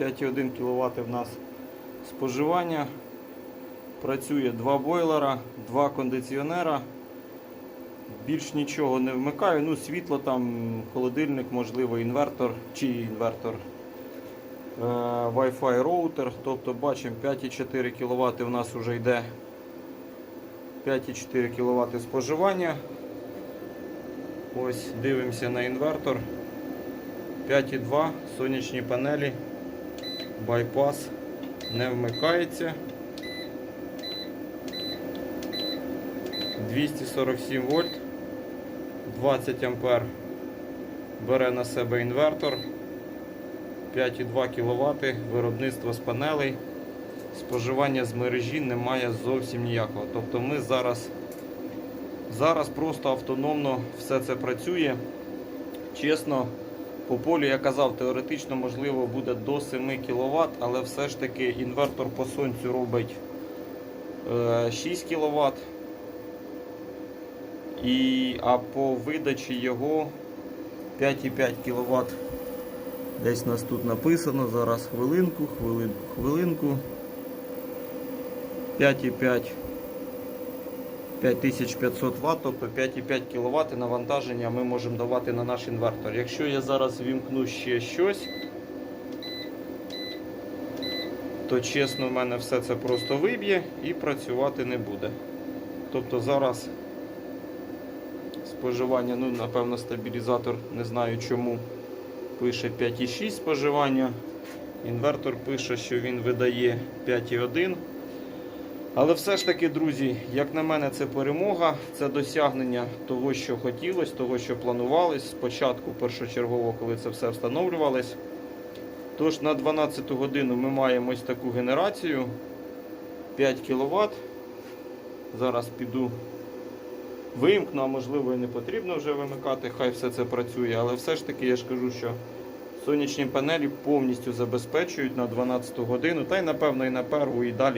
5,1 кВт в нас споживання. Працює два бойлера, два кондиціонера. Більш нічого не вмикаю. Ну, світло там, холодильник, можливо, інвертор чи інвертор. Е, Wi-Fi роутер. Тобто бачимо 5,4 кВт у нас вже йде 5,4 кВт споживання. Ось дивимося на інвертор. 5,2 сонячні панелі. Байпас не вмикається. 247 вольт, 20 ампер бере на себе інвертор, 5,2 кВт, виробництво з панелей. Споживання з мережі немає зовсім ніякого. Тобто ми зараз, зараз просто автономно все це працює. Чесно, по полю я казав, теоретично можливо буде до 7 кВт, але все ж таки інвертор по сонцю робить е, 6 кВт. І, а по видачі його 5,5 кВт. Десь нас тут написано. Зараз хвилинку, хвилин, хвилинку. 5,5 5500 Вт, тобто 5,5 кВт навантаження ми можемо давати на наш інвертор. Якщо я зараз вімкну ще щось, то чесно, в мене все це просто виб'є і працювати не буде. Тобто зараз споживання, ну, напевно, стабілізатор, не знаю чому, пише 5,6 споживання. Інвертор пише, що він видає 5,1. Але все ж таки, друзі, як на мене, це перемога, це досягнення того, що хотілося, того, що планувалось. Спочатку першочергово, коли це все встановлювалось. Тож на 12 годину ми маємо ось таку генерацію 5 кВт. Зараз піду вимкну, а можливо і не потрібно вже вимикати, хай все це працює. Але все ж таки я ж кажу, що сонячні панелі повністю забезпечують на 12 годину, та й напевно і на перву, і далі.